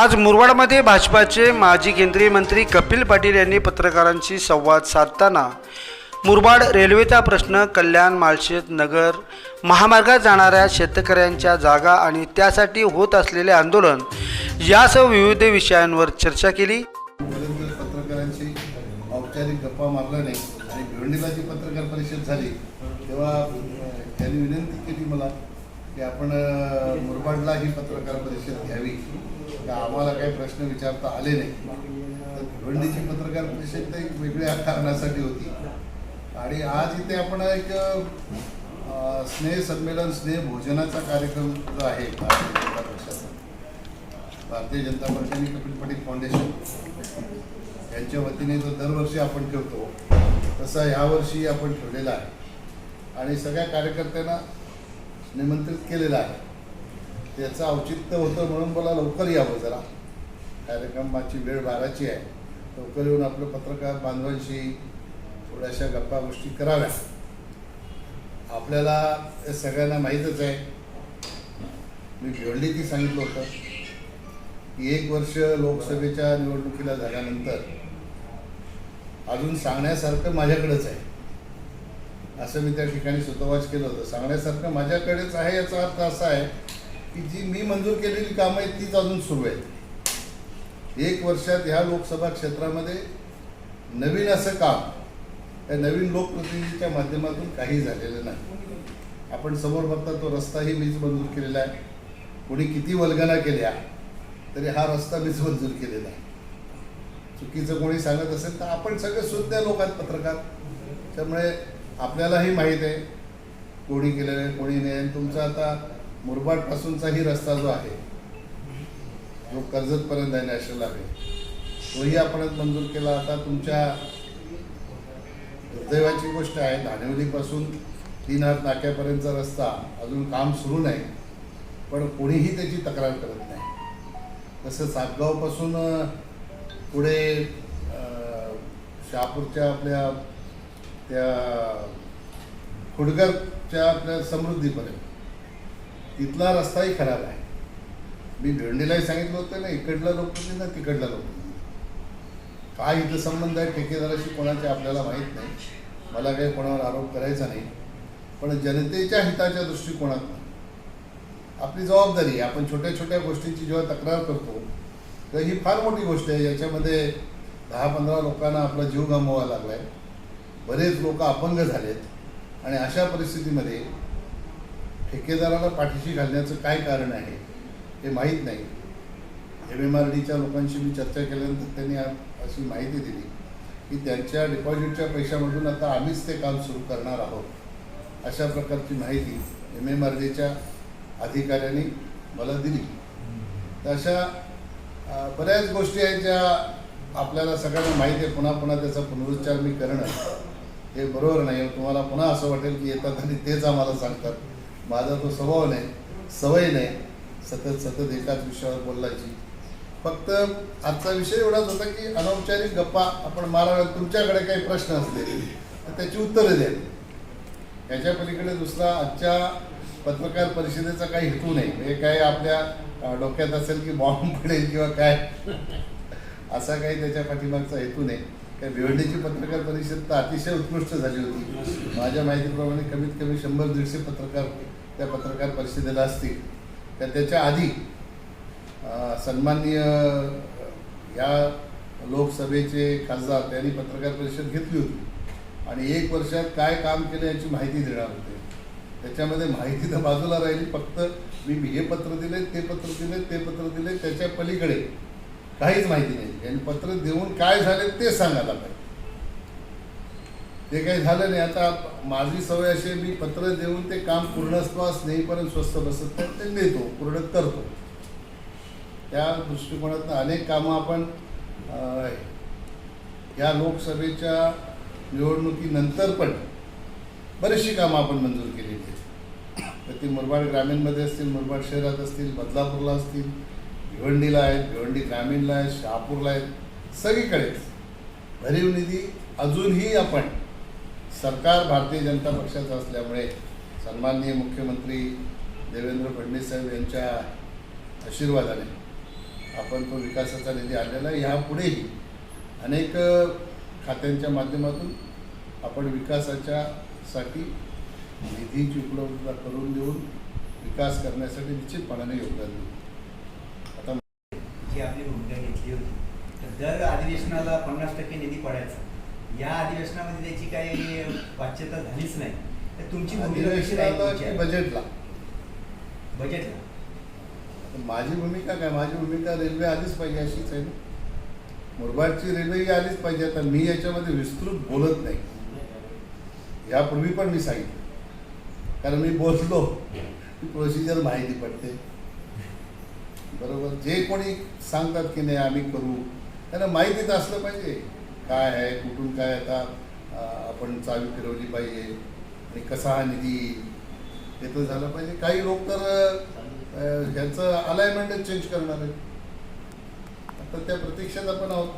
आज मुरवाडमध्ये भाजपाचे माजी केंद्रीय मंत्री कपिल पाटील यांनी पत्रकारांशी संवाद साधताना मुरबाड रेल्वेचा प्रश्न कल्याण माळशेत नगर महामार्गात जाणाऱ्या शेतकऱ्यांच्या जागा आणि त्यासाठी होत असलेले आंदोलन यासह विविध विषयांवर चर्चा केली. पर्यंत पत्रकारांची औपचारिक गप्पा मारला नाही आणि भिवंडीला जी पत्रकार परिषद झाली तेव्हा त्यांनी विनंती केली मला की आपण मुरबाडला ही पत्रकार परिषद घ्यावी. का आम्हाला काही प्रश्न विचारता आले नाही. तर भिवंडीची पत्रकार परिषद तर एक वेगळ्या कारणासाठी होती. आणि आज इथे आपण एक स्नेह संमेलन स्नेह भोजनाचा कार्यक्रम जो आहे भारतीय जनता पक्षाचा भारतीय जनता पार्टी आणि कपिल पटेल फाउंडेशन यांच्या वतीने जो दरवर्षी आपण ठेवतो तसा ह्यावर्षी आपण ठेवलेला आहे. आणि सगळ्या कार्यकर्त्यांना निमंत्रित केलेलं आहे. त्याचं औचित्य होतं म्हणून मला लवकर यावं जरा. कार्यक्रमाची वेळ बाराची आहे. लवकर येऊन आपलं पत्रकार बांधवांशी थोड्याशा गप्पा गोष्टी कराव्या आपल्याला हे सगळ्यांना माहीतच आहे. मी भिवंडीत सांगितलं होतं. की एक वर्ष लोकसभेच्या निवडणुकीला झाल्यानंतर अजून सांगण्यासारखं माझ्याकडेच आहे. असं मी त्या ठिकाणी सुतोवाच केलं होतं. सांगण्यासारखं माझ्याकडेच आहे याचा अर्थ असा आहे की जी मी मंजूर केलेली कामं आहेत तीच अजून सुरू आहेत. एक वर्षात ह्या लोकसभा क्षेत्रामध्ये नवीन असं काम त्या नवीन लोकप्रतिनिधीच्या माध्यमातून काही झालेलं नाही. आपण समोर बघता तो रस्ताही मीच मंजूर केलेला आहे. कोणी किती वल्गना केल्या तरी हा रस्ता मीच मंजूर केलेला आहे. चुकीचं कोणी सांगत असेल तर आपण सगळे शुद्ध लोक आहेत पत्रकार. त्यामुळे आपल्यालाही माहीत आहे कोणी केलेलं आहे कोणी नाही. तुमचं आता मुरबाडपासूनचाही रस्ता जो आहे जो कर्जतपर्यंत आहे नॅशनल आहे तोही आपणच मंजूर केला. आता तुमच्या दुर्दैवाची गोष्ट आहे धानेवलीपासून तीन हात नाक्यापर्यंतचा रस्ता अजून काम सुरू नाही पण कोणीही त्याची तक्रार करत नाही. तसं सातगावपासून पुढे शहापूरच्या आपल्या त्या खुडगरच्या आपल्या समृद्धीपर्यंत तिथला रस्ताही खराब आहे. मी भिवंडीलाही सांगितलं होतं ना इकडला लोक ना तिकडला लोक काय इथं संबंध आहे ठेकेदाराशी कोणाचे आपल्याला माहीत नाही. मला काही कोणावर आरोप करायचा नाही. पण जनतेच्या हिताच्या दृष्टिकोनातून आपली जबाबदारी आहे. आपण छोट्या छोट्या गोष्टींची जेव्हा तक्रार करतो तर ही फार मोठी गोष्ट आहे. याच्यामध्ये दहा पंधरा लोकांना आपला जीव गमवावा लागला आहे बरेच लोक अपंग झालेत. आणि अशा परिस्थितीमध्ये ठेकेदाराला पाठीशी घालण्याचं काय कारण आहे हे माहीत नाही. एम एम आर डीच्या लोकांशी मी चर्चा केल्यानंतर त्यांनी अशी माहिती दिली की त्यांच्या डिपॉझिटच्या पैशामधून आता आम्हीच ते काम सुरू करणार आहोत अशा प्रकारची माहिती एम एम आर डीच्या अधिकाऱ्यांनी मला दिली. तर अशा बऱ्याच गोष्टी आहेत ज्या आपल्याला सगळ्यांना माहिती आहे पुन्हा पुन्हा त्याचा पुनरुच्चार मी करणं हे बरोबर नाही. तुम्हाला पुन्हा असं वाटेल की येतात आणि तेच आम्हाला सांगतात. माझा तो स्वभाव नाही सवय नाही सतत सतत एकाच विषयावर बोलायची. फक्त आजचा विषय एवढाच होता की अनौपचारिक गप्पा आपण माराव्या तुमच्याकडे काही प्रश्न असले तर त्याची उत्तरं द्या. याच्या पलीकडे दुसरा आजच्या पत्रकार परिषदेचा काही हेतू नाही. हे काय आपल्या डोक्यात असेल की बॉम्ब पडेल किंवा काय? असा काही त्याच्या पाठीमागचा हेतू नाही. काय भिवंडीची पत्रकार परिषद तर अतिशय उत्कृष्ट झाली होती. माझ्या माहितीप्रमाणे कमीत कमी शंभर दीडशे पत्रकार त्या पत्रकार परिषदेला असतील तर त्याच्या आधी सन्माननीय या लोकसभेचे खासदार त्यांनी पत्रकार परिषद घेतली होती. आणि एक वर्षात काय काम केलं याची माहिती देणार होते. त्याच्यामध्ये माहिती तर बाजूला राहिली फक्त मी हे पत्र दिले ते पत्र दिले ते पत्र दिले त्याच्या पलीकडे काहीच माहिती नाही. आणि पत्र देऊन काय झाले ते सांगायला पाहिजे. ते काही झालं नाही. आता माझी सवय अशी मी पत्र देऊन ते काम पूर्णस्वास नेईपर्यंत स्वस्त बसत नाही ते नेतो पूर्ण करतो. त्या दृष्टिकोनातून अनेक कामं आपण या लोकसभेच्या निवडणुकीनंतर पण बरीचशी कामं आपण मंजूर केलेली आहेत. तर ती मुरबाड ग्रामीणमध्ये असतील मुरबाड शहरात असतील बदलापूरला असतील भिवंडीला आहेत भिवंडी ग्रामीणला आहेत शहापूरला आहेत सगळीकडेच. भरीव निधी अजूनही आपण सरकार भारतीय जनता पक्षाचं असल्यामुळे सन्माननीय मुख्यमंत्री देवेंद्र फडणवीस साहेब यांच्या आशीर्वादाने आपण तो विकासाचा निधी आणलेला आहे. ह्यापुढेही अनेक खात्यांच्या माध्यमातून आपण विकासाच्या साठी निधीची उपलब्धता करून देऊन विकास करण्यासाठी निश्चितपणाने योगदान देऊ. आता जी आपली भूमिका घेतली होती तर दर अधिवेशनाला पन्नास टक्के निधी पडायचा. या अधिवेशनामध्ये त्याची काही वाच्यता झालीच नाही. तर तुमची भूमिका कशी राहील बजेटला बजेटला माझी भूमिका काय? माझी भूमिका रेल्वे आलीच पाहिजे अशीच आहे मुरबाडची रेल्वे ही आलीच पाहिजे. आता मी याच्यामध्ये विस्तृत बोलत नाही. यापूर्वी पण मी सांगितलं. कारण मी बोललो की प्रोसिजर माहिती पडते. बरोबर? जे कोणी सांगतात की नाही आम्ही करू. त्यांना माहिती तर असलं पाहिजे. काय आहे कुठून काय आता आपण चावी फिरवली पाहिजे आणि कसा हा निधी येईल हे तर झालं पाहिजे. काही लोक तर ह्याचं अलाइनमेंटच चेंज करणार आहे आता त्या प्रतीक्षेत आपण आहोत.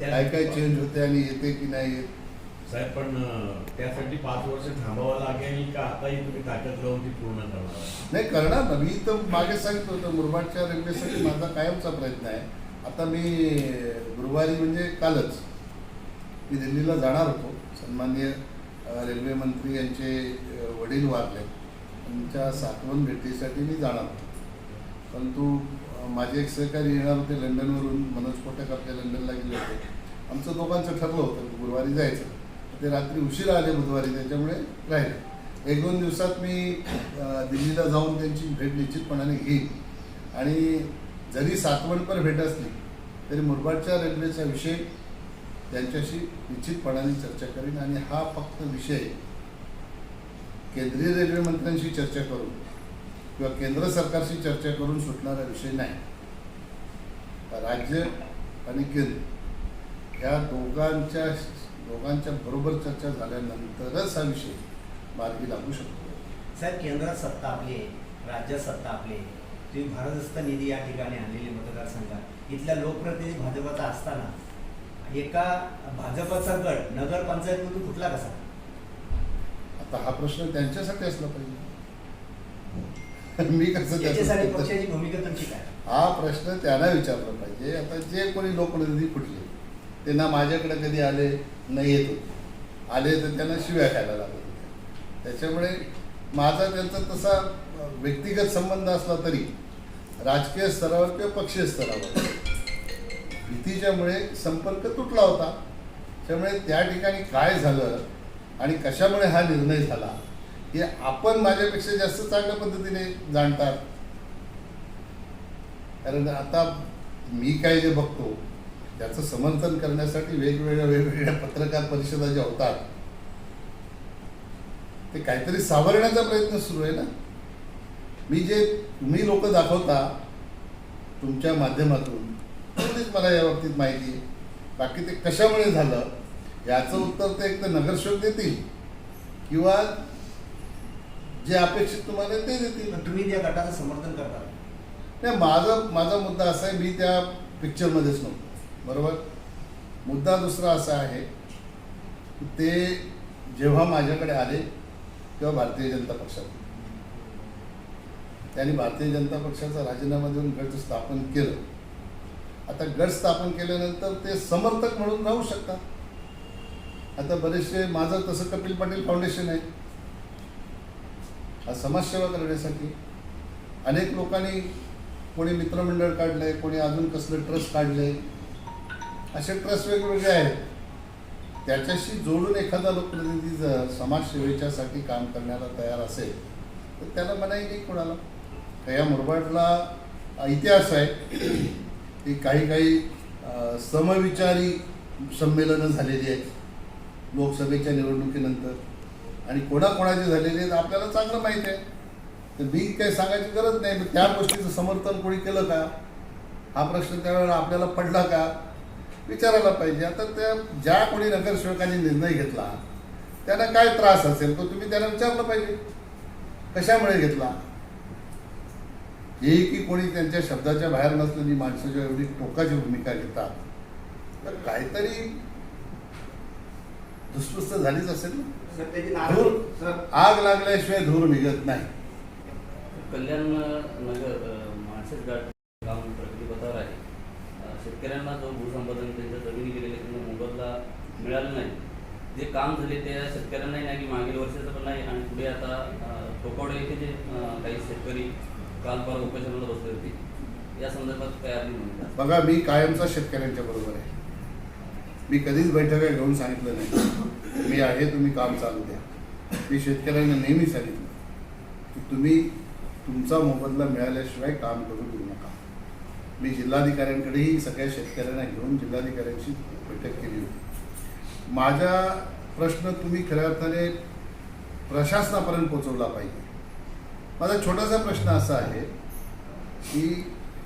काय काय चेंज होते आणि येते की नाही येत? साहेब पण त्यासाठी पाच वर्ष थांबावं लागेल का? आताही तुम्ही ताकद लावून ती पूर्ण करणार? नाही करणार ना. मी तर मागे सांगितलं होतं मुरबाडच्या रेल्वेसाठी माझा कायमचा प्रयत्न आहे. आता मी गुरुवारी म्हणजे कालच मी दिल्लीला जाणार होतो. सन्माननीय रेल्वे मंत्री यांचे वडील वारले. त्यांच्या सातवण भेटीसाठी मी जाणार होतो. परंतु माझे एक सहकारी येणार होते लंडनवरून मनोज कोटक आपल्या लंडनला गेले होते. आमचं दोघांचं ठरलं होतं गुरुवारी जायचं. ते रात्री उशिरा आले बुधवारी त्याच्यामुळे राहिले. एक दोन दिवसात मी दिल्लीला जाऊन त्यांची भेट निश्चितपणाने घेईन. आणि जरी सातवणपर भेट असली तरी मुरबाडच्या रेल्वेचा विषय त्यांच्याशी निश्चितपणाने चर्चा करीन आणि हा फक्त विषय केंद्रीय रेल्वे मंत्र्यांशी चर्चा करून किंवा केंद्र सरकारशी चर्चा करून सुटणारा विषय नाही. राज्य आणि केंद्र या दोघांच्या दोघांच्या बरोबर चर्चा झाल्यानंतरच हा विषय मार्गी लागू शकतो. साहेब केंद्रात सत्ता आपली राज्य राज्यात सत्ता आपली तुम्ही भारतस्थ निधी या ठिकाणी आणलेले मतदारसंघात. इथल्या लोकप्रतिनिधी भाजपाचा असताना एका भाजपचा गट नगरपंचायतमधून कुठला कसा? आता हा प्रश्न त्यांच्यासाठी असला पाहिजे. मी कसं याच्यासाठी त्याचं उत्तर- पक्षाची भूमिका तुमची काय? हा प्रश्न त्यांना विचारला पाहिजे. आता जे कोणी लोकप्रतिनिधी फुटले ते ना माझ्याकडे कधी आले न येत होते आले तर त्यांना शिव्या खायला लागत होत्या त्याच्यामुळे माझा त्यांचा तसा व्यक्तिगत संबंध असला तरी राजकीय स्तरावर किंवा पक्षीय स्तरावर भीतीच्यामुळे संपर्क तुटला होता. त्यामुळे त्या ठिकाणी काय झालं आणि कशामुळे हा निर्णय झाला हे आपण माझ्यापेक्षा जास्त चांगल्या पद्धतीने जाणतात. कारण आता मी काय जे बघतो त्याचं समर्थन करण्यासाठी वेगवेगळ्या वेगवेगळ्या पत्रकार परिषदा ज्या होतात ते काहीतरी सावरण्याचा प्रयत्न सुरू आहे ना? मी जे तुम्ही लोक दाखवता तुमच्या माध्यमातून तेवढीच मला या बाबतीत माहिती आहे. बाकी ते कशामुळे झालं याचं उत्तर ते एक तर नगरसेवक देतील किंवा जे अपेक्षित तुम्हाला ते देतील. तुम्ही त्या गटाचं समर्थन करता. नाही माझा माझा मुद्दा असा आहे मी त्या पिक्चरमध्येच नव्हतो. बरोबर? मुद्दा दुसरा असा आहे की ते जेव्हा माझ्याकडे आले तेव्हा भारतीय जनता पक्षात. त्यांनी भारतीय जनता पक्षाचा राजीनामा देऊन गट स्थापन केलं. आता गट स्थापन केल्यानंतर ते समर्थक म्हणून राहू शकतात. आता बरेचसे माझं तसं कपिल पाटील फाउंडेशन आहे. समाजसेवा करण्यासाठी अनेक लोकांनी कोणी मित्रमंडळ काढलंय कोणी अजून कसलं ट्रस्ट काढलंय. असे ट्रस्ट वेगवेगळे आहेत. त्याच्याशी जोडून एखादा लोकप्रतिनिधी जर समाजसेवेच्यासाठी काम करण्याला तयार असेल तर त्याला मनाई नाही कोणाला. या मुरबाडला इतिहास आहे. की काही काही समविचारी संमेलनं झालेली आहेत. लोकसभेच्या निवडणुकीनंतर. आणि कोणाकोणाचे झालेले आहेत आपल्याला चांगलं माहीत आहे. तर मी काही सांगायची गरज नाही मग त्या गोष्टीचं समर्थन कोणी केलं का? हा प्रश्न त्यावेळेला आपल्याला पडला का? विचारायला पाहिजे. आता त्या ज्या कोणी नगरसेवकांनी निर्णय घेतला त्यांना काय त्रास असेल तो तुम्ही त्यांना विचारलं पाहिजे. कशामुळे घेतला? हे की कोणी त्यांच्या शब्दाच्या बाहेर नसलेली माणसं जेव्हा एवढी टोकाची भूमिका घेतात. तर काहीतरी धुसफुस्त झालीच असेल ना? धूर. सर. आग लागल्याशिवाय धूर निघत नाही. कल्याण नगर माळशेज घाट ग्राम प्रगती पथावर शेतकऱ्यांना जो भूसंपादन त्यांच्या जमिनी गेलेले त्यांना मोबदला मिळाला नाही. जे काम झाले त्या शेतकऱ्यांनाही नाही की मागील वर्षाचं पण नाही. आणि पुढे आता टोकावडे येथे जे काही शेतकरी काल परवा उपोषणाला बसले या संदर्भात काय आपली भूमिका? बघा मी कायमचा शेतकऱ्यांच्या बरोबर आहे. मी कधीच बैठका घेऊन सांगितलं नाही. मी आहे तुम्ही काम चालू द्या. मी शेतकऱ्यांना नेहमी सांगितलं की तुम्ही तुमचा मोबदला मिळाल्याशिवाय काम करू देऊ नका. मी जिल्हाधिकाऱ्यांकडेही सगळ्या शेतकऱ्यांना घेऊन जिल्हाधिकाऱ्यांची बैठक केली होती. माझा प्रश्न तुम्ही खऱ्या अर्थाने प्रशासनापर्यंत पोहोचवला पाहिजे. माझा छोटासा प्रश्न असा आहे की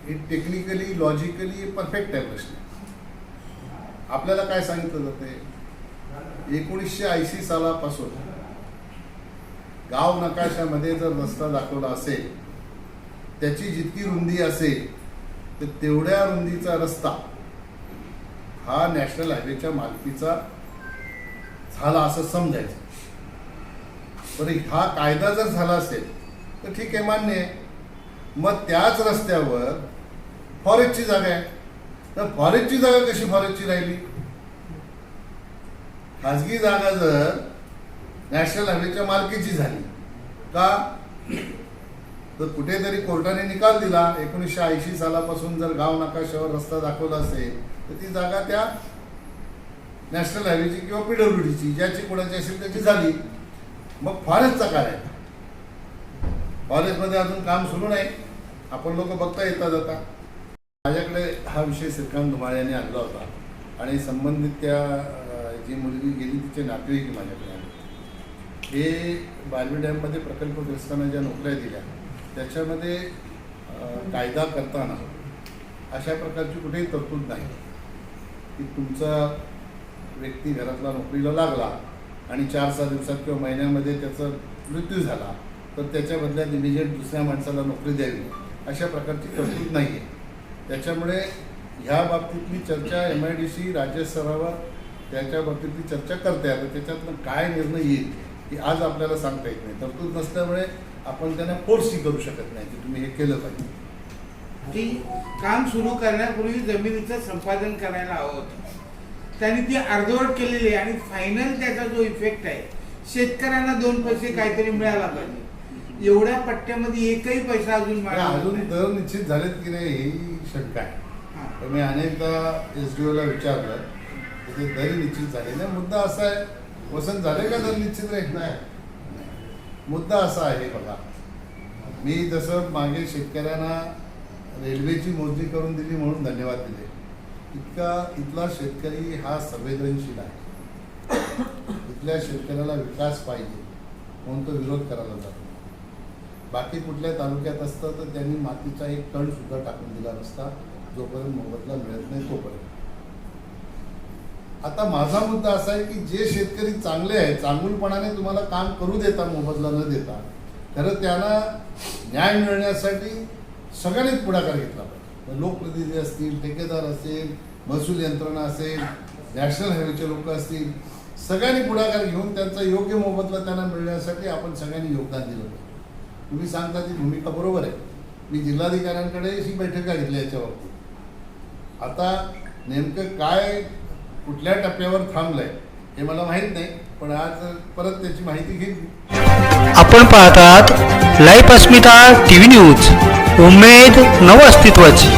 हे टेक्निकली लॉजिकली परफेक्ट आहे प्रश्न. आपल्याला काय सांगितलं जाते एकोणीसशे ऐंशी सालापासून गाव नकाशामध्ये जर रस्ता दाखवला असेल त्याची जितकी रुंदी असेल तर तेवढ्या रुंदीचा रस्ता हा नॅशनल हायवेच्या मालकीचा झाला असं समजायचं. तर हा कायदा जर झाला असेल तर ठीक आहे मान्य आहे. मग त्याच रस्त्यावर फॉरेस्टची जागा आहे. तर फॉरेस्टची जागा कशी फॉरेस्टची राहिली? खाजगी जागा जर नॅशनल हायवेच्या मालकीची झाली का? तर कुठेतरी कोर्टाने निकाल दिला. एकोणीसशे ऐंशी सालापासून जर गाव नकाशावर रस्ता दाखवला असेल तर ती जागा त्या नॅशनल हायवेची किंवा पीडब्ल्यूडीची ज्याची कोणाची असेल त्याची झाली. मग फॉरेस्टचा काय कॉलेजमध्ये अजून काम सुरू नाही. आपण लोक बघता येता जाता. माझ्याकडे हा विषय श्रीकांत धुमाळे यांनी आणला होता. आणि संबंधित त्या जी मुलगी गेली तिचे नातेवाईक माझ्याकडे आले. हे बालवी डॅममध्ये प्रकल्पग्रस्तांना ज्या नोकऱ्या दिल्या त्याच्यामध्ये कायदा करताना अशा प्रकारची कुठेही तरतूद नाही. की तुमचा व्यक्ती घरातला नोकरीला लागला आणि चार सहा दिवसात किंवा महिन्यामध्ये त्याचा मृत्यू झाला. तर त्याच्या बदल्यात इमिजिएट दुसऱ्या माणसाला नोकरी द्यावी. अशा प्रकारची तरतूद नाही आहे त्याच्यामुळे ह्या बाबतीतली चर्चा एम आय डी सी राज्यस्तरावर त्याच्या बाबतीतली चर्चा करते आता त्याच्यातनं काय निर्णय येईल की आज आपल्याला सांगता येत नाही. तरतूद नसल्यामुळे आपण त्यांना फोर्सही करू शकत नाही की तुम्ही हे केलं पाहिजे. ती काम सुरू करण्यापूर्वी जमिनीचं संपादन करायला हवं होतं. त्यांनी ती अर्धवट केलेली आहे आणि फायनल त्याचा जो इफेक्ट आहे शेतकऱ्यांना दोन पैसे काहीतरी मिळाला पाहिजे. एवढ्या पट्ट्यामध्ये एकही पैसा अजून अजून. दर निश्चित झालेत की नाही ही शंका आहे. हा. तर मी अनेकदा एस डी ओला विचारलं ते दर निश्चित झाले नाही. मुद्दा असा आहे वसंत झाले का दर निश्चित राहील नाही. मुद्दा असा आहे बघा. मी जसं मागे शेतकऱ्यांना रेल्वेची मोजणी करून दिली म्हणून धन्यवाद दिले इतका इथला शेतकरी हा संवेदनशील आहे. इथल्या शेतकऱ्याला विकास पाहिजे म्हणून तो विरोध करायला जातो. बाकी कुठल्या तालुक्यात असतं तर त्यांनी मातीचा एक कण सुद्धा टाकून दिला नसता जोपर्यंत मोबदला मिळत नाही तोपर्यंत. आता माझा मुद्दा असा आहे की जे शेतकरी चांगले आहेत चांगुलपणाने तुम्हाला काम करू देता मोबदला न देता खरं त्यांना न्याय मिळण्यासाठी सगळ्यांनीच पुढाकार घेतला पाहिजे. लोकप्रतिनिधी असतील ठेकेदार असेल महसूल यंत्रणा असेल नॅशनल हायवेचे लोक असतील सगळ्यांनी पुढाकार घेऊन त्यांचा योग्य मोबदला त्यांना मिळण्यासाठी आपण सगळ्यांनी योगदान दिलं पाहिजे. तुम्ही सांगता ती भूमिका बरोबर आहे. मी जिल्हाधिकाऱ्यांकडे ही बैठका घेतल्या याच्या बाबतीत आता नेमकं काय कुठल्या टप्प्यावर थांबलंय हे मला माहीत नाही पण आज परत त्याची माहिती घेतली आपण पाहतात life Asmita T V news. उमेद नव अस्तित्वाची